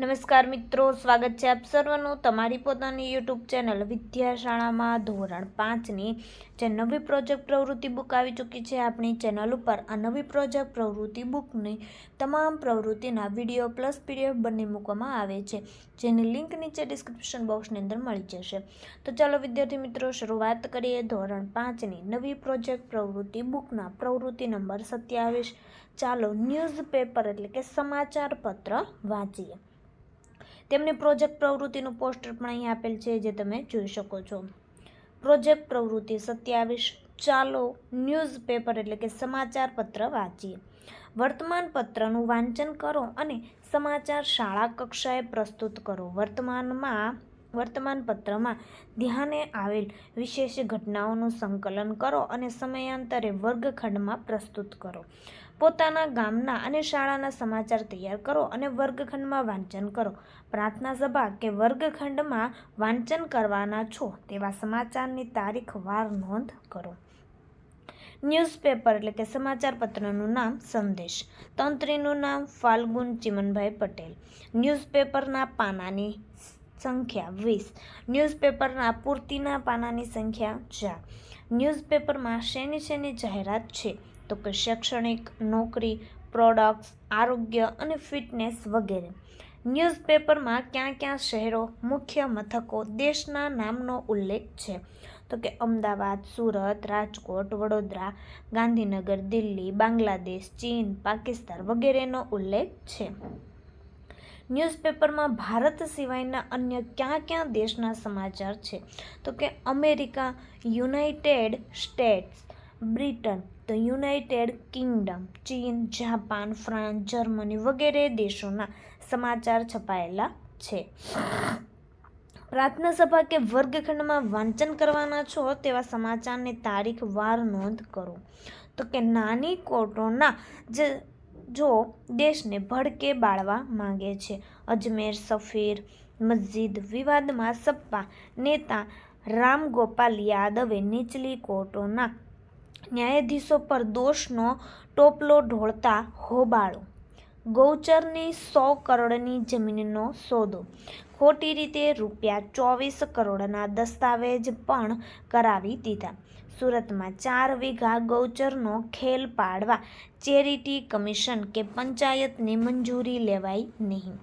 નમસ્કાર મિત્રો, સ્વાગત છે આપ સર્વનું તમારી પોતાની યુટ્યુબ ચેનલ વિદ્યાશાળામાં ધોરણ પાંચની. જે નવી પ્રોજેક્ટ પ્રવૃત્તિ બુક આવી ચૂકી છે આપણી ચેનલ ઉપર. આ નવી પ્રોજેક્ટ પ્રવૃત્તિ બુકની તમામ પ્રવૃત્તિના વીડિયો પ્લસ પીડીએફ બંને મૂકવામાં આવે છે. જેની લિંક નીચે ડિસ્ક્રિપ્શન બોક્સની અંદર મળી જશે. તો ચાલો વિદ્યાર્થી મિત્રો, શરૂઆત કરીએ ધોરણ પાંચની નવી પ્રોજેક્ટ પ્રવૃત્તિ બુકના. પ્રવૃત્તિ નંબર સત્યાવીસ. ચાલો ન્યૂઝપેપર એટલે કે સમાચાર પત્ર વાંચીએ. તેમની પ્રોજેક્ટ પ્રવૃત્તિનું પોસ્ટર પણ અહીં આપેલ છે જે તમે જોઈ શકો છો. પ્રોજેક્ટ પ્રવૃત્તિ સત્યાવીસ, ચાલો ન્યૂઝપેપર એટલે કે સમાચાર પત્ર વાંચીએ. વર્તમાન પત્રનું વાંચન કરો અને સમાચાર શાળા કક્ષાએ પ્રસ્તુત કરો. વર્તમાનમાં વર્તમાન પત્રમાં ધ્યાને આવેલ વિશેષ ઘટનાઓનું સંકલન કરો અને સમયાંતરે વર્ગખંડમાં પ્રસ્તુત કરો. પોતાના ગામના અને શાળાના સમાચાર તૈયાર કરો અને વર્ગખંડમાં વાંચન કરો. પ્રાર્થના સભા કે વર્ગખંડમાં વાંચન કરવાના છો તેવા સમાચારની તારીખ વાર નોંધ કરો. ન્યૂઝપેપર એટલે કે સમાચાર પત્રનું નામ સંદેશ. તંત્રીનું નામ ફાલ્ગુન ચિમનભાઈ પટેલ. ન્યૂઝપેપરના પાનાની સંખ્યા વીસ. ન્યૂઝપેપરના પૂર્તિના પાનાની સંખ્યા ચાર. ન્યૂઝપેપરમાં શેની શેની જાહેરાત છે? તો કે શૈક્ષણિક, નોકરી, પ્રોડક્ટ્સ, આરોગ્ય અને ફિટનેસ વગેરે. ન્યૂઝપેપરમાં ક્યાં ક્યાં શહેરો, મુખ્ય મથકો, દેશના નામનો ઉલ્લેખ છે? તો કે અમદાવાદ, સુરત, રાજકોટ, વડોદરા, ગાંધીનગર, દિલ્હી, બાંગ્લાદેશ, ચીન, પાકિસ્તાન વગેરેનો ઉલ્લેખ છે. ન્યૂઝપેપરમાં ભારત સિવાયના અન્ય ક્યાં ક્યાં દેશના સમાચાર છે? તો કે અમેરિકા, યુનાઇટેડ સ્ટેટ્સ, બ્રિટન, તો યુનાઇટેડ કિંગડમ, ચીન, જાપાન, ફ્રાન્સ, જર્મની વગેરે દેશોના સમાચાર છપાયેલા છે. પ્રાર્થના સભા કે વર્ગખંડમાં વાંચન કરવાના છો તેવા સમાચારની તારીખ વાર નોંધ કરો. તો કે નાની કોર્ટોના જે જો દેશને ભડકે બાળવા માંગે છે. અજમેર સફીર મસ્જિદ વિવાદમાં સપ્પા નેતા રામ ગોપાલ યાદવે નીચલી કોર્ટોના ન્યાયાધીશો પર દોષનો ટોપલો ઢોળતા હોબાળો ગૌચરની સો કરોડની જમીનનો સોદો. ખોટી રીતે રૂપિયા ચોવીસ કરોડના દસ્તાવેજ પણ કરાવી દીધા. સુરતમાં ચાર વીઘા ગૌચરનો ખેલ પાડવા ચેરિટી કમિશન કે પંચાયતની મંજૂરી લેવાઈ નહીં.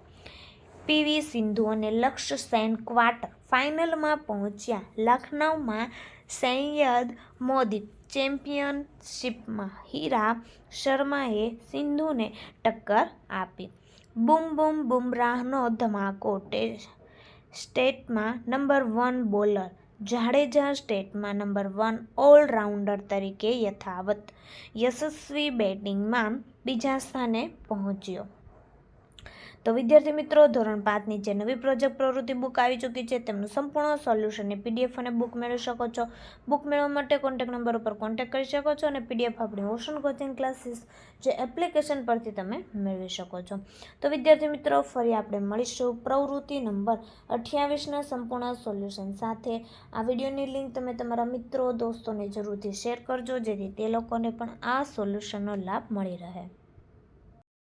પીવી સિંધુ અને લક્ષ્ય સેન ક્વાર્ટર ફાઇનલમાં પહોંચ્યા. લખનૌમાં સૈયદ મોદી ચેમ્પિયનશિપમાં હીરા શર્માએ સિંધુને ટક્કર આપી. બૂમ બૂમ બુમરાહનો ધમાકો સ્ટેટમાં નંબર વન બોલર, જાડેજા સ્ટેટમાં નંબર વન ઓલરાઉન્ડર તરીકે યથાવત, યશસ્વી બેટિંગમાં બીજા સ્થાને પહોંચ્યો. તો વિદ્યાર્થી મિત્રો, ધોરણ પાંચની જે નવી પ્રોજેક્ટ પ્રવૃત્તિ બુક આવી ચૂકી છે, તેમનું સંપૂર્ણ સોલ્યુશનને પીડીએફ અને બુક મેળવી શકો છો. બુક મેળવવા માટે કોન્ટેક નંબર ઉપર કોન્ટેક કરી શકો છો અને પીડીએફ આપણી ઓશન કોચિંગ ક્લાસીસ જે એપ્લિકેશન પરથી તમે મેળવી શકો છો. તો વિદ્યાર્થી મિત્રો, ફરી આપણે મળીશું પ્રવૃત્તિ નંબર અઠ્યાવીસના સંપૂર્ણ સોલ્યુશન સાથે. આ વિડીયોની લિંક તમે તમારા મિત્રો, દોસ્તોને જરૂરથી શેર કરજો, જેથી તે લોકોને પણ આ સોલ્યુશનનો લાભ મળી રહે.